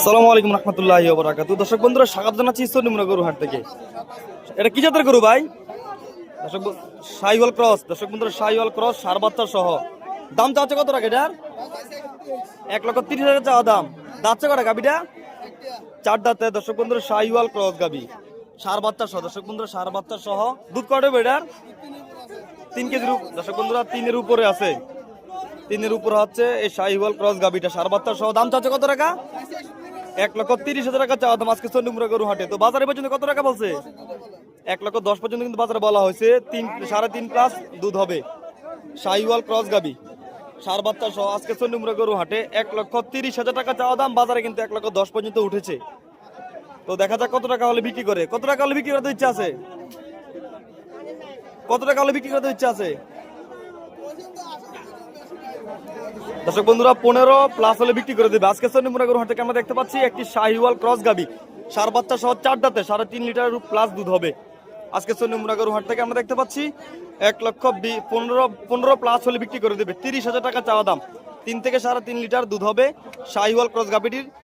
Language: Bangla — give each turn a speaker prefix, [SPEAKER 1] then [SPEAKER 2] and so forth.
[SPEAKER 1] আসসালামু আলাইকুম রহমতুল্লাহ বরাকাতু দর্শক বন্ধুরা, স্বাগত জানাচ্ছি ঈশ্বর নিম্ন গরু হাট থেকে। এটা কি জাতের গরু ভাই? দর্শক সাইওয়াল ক্রস। দর্শক বন্ধুরা সাইওয়াল ক্রস, সার বাচ্চা সহ। দাম চাচ্ছে কত টাকা এটার? এক লক্ষ তিরিশ হাজার চাওয়া দাম। দাচ্ছে কটা গাবিটা চার দাঁতে। দর্শক বন্ধুরা সাইওয়াল ক্রস গাবি সার বাচ্চা সহ। দর্শক বন্ধুরা, সার বাচ্চা সহ। দুধ কটে এটার? তিন কেজির দর্শক বন্ধুরা, তিনের উপরে আছে। তিনের উপরে হচ্ছে এই শাহিওয়াল ক্রস গাবিটা সার বাচ্চা সহ। দাম চাচ্ছে কত টাকা? এক লক্ষ তিরিশ হাজার টাকা চাওয়া দাম আজকে চন্ডিমুড়া গরু হাটে তো বাজারে পর্যন্ত কত টাকা বলছে? এক লক্ষ দশ পর্যন্ত কিন্তু বাজারে বলা হয়েছে। তিন, সাড়ে তিন প্লাস দুধ হবে। শাহিওয়াল ক্রস গাবি। সার বাচ্চা সহ আজকে চন্ডিমুড়া গরু হাটে এক লক্ষ তিরিশ হাজার টাকা চাওয়া দাম, বাজারে কিন্তু এক লক্ষ দশ পর্যন্ত উঠেছে। তো দেখা যাক কত টাকা হলে বিক্রি করে। কত টাকা হলে বিক্রি করতে ইচ্ছা আছে? কত টাকা হলে বিক্রি করতে ইচ্ছা আছে? দর্শক বন্ধুরা, পনেরো প্লাস হলে বিক্রি করে দেবে। আজকে চন্ডিমুড়া গরু হাট থেকে আমরা দেখতে পাচ্ছি একটি শাহিওয়াল ক্রস গাবি। সার বাচ্চা সহ চার দাঁতে সাড়ে তিন লিটার প্লাস দুধ হবে। আজকে চন্ডিমুড়া গরু হাট থেকে আমরা দেখতে পাচ্ছি এক লক্ষ পনেরো পনেরো প্লাস হলে বিক্রি করে দেবে। তিরিশ হাজার টাকা চাওয়া দাম। তিন থেকে সাড়ে তিন লিটার দুধ হবে শাহিওয়াল ক্রস গাবিটির।